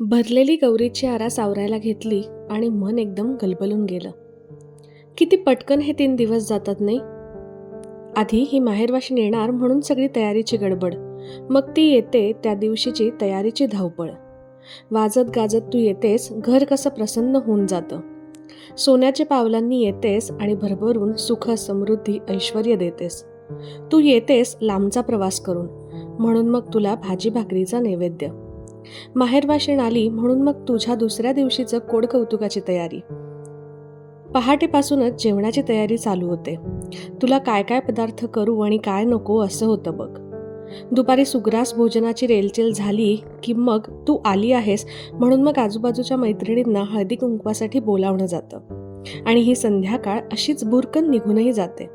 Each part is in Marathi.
भरलेली गौरीची आरा सावरायला घेतली आणि मन एकदम गलबलून गेलं. किती पटकन हे तीन दिवस जातात नाही? आधी ही माहेरवाशीन येणार म्हणून सगळी तयारीची गडबड. मग ती येते त्या दिवशीची तयारीची धावपळ. वाजत गाजत तू येतेस घर कसं प्रसन्न होऊन जातं. सोन्याच्या पावलांनी येतेस आणि भरभरून सुख समृद्धी ऐश्वर देतेस. तू येतेस लांबचा प्रवास करून. म्हणून मग तुला भाजी भाकरीचा नैवेद्य. माहेरवाशीण आली म्हणून मग तुझ्या दुसऱ्या दिवशीचं कोड कौतुकाची तयारी. पहाटेपासूनच जेवणाची तयारी चालू होते. तुला काय काय पदार्थ करू आणि काय नको असं होतं बघ. दुपारी सुग्रास भोजनाची रेलचेल झाली की मग तू आली आहेस म्हणून मग आजूबाजूच्या मैत्रिणींना हळदी कुंकवासाठी बोलावणं जातं. आणि ही संध्याकाळ अशीच बुरकन निघूनही जाते.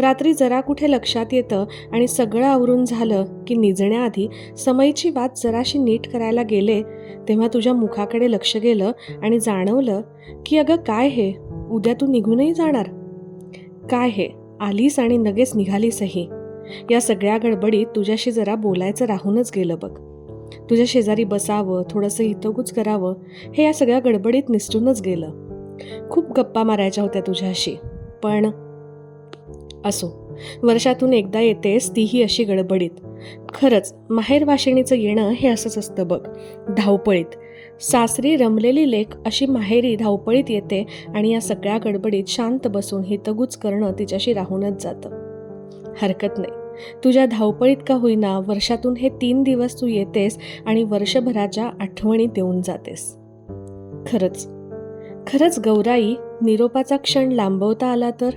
रात्री जरा कुठे लक्षात येतं आणि सगळं आवरून झालं की निजण्याआधी समयची वात जराशी नीट करायला गेले तेव्हा तुझ्या मुखाकडे लक्ष गेलं आणि जाणवलं की अगं काय हे? उद्या तू निघूनही जाणार? काय हे? आलीस आणि लगेच निघालीसही. या सगळ्या गडबडीत तुझ्याशी जरा बोलायचं राहूनच गेलं बघ. तुझ्या शेजारी बसावं थोडंसं हितगुज करावं हे या सगळ्या गडबडीत निसटूनच गेलं. खूप गप्पा मारायच्या होत्या तुझ्याशी. पण असो. वर्षातून एकदा येतेस तीही अशी गडबडीत. खरंच माहेर वाशिणीचं येणं हे असंच असतं बघ. धावपळीत. सासरी रमलेली लेख अशी माहेरी धावपळीत येते आणि या सगळ्या गडबडीत शांत बसून हितगुज करणं तिच्याशी राहूनच जातं. हरकत नाही. तुझ्या धावपळीत का होईना वर्षातून हे तीन दिवस तू येतेस आणि वर्षभराच्या आठवणी देऊन जातेस. खरंच. खरंच गौराई निरोपाचा क्षण लांबवता आला तर?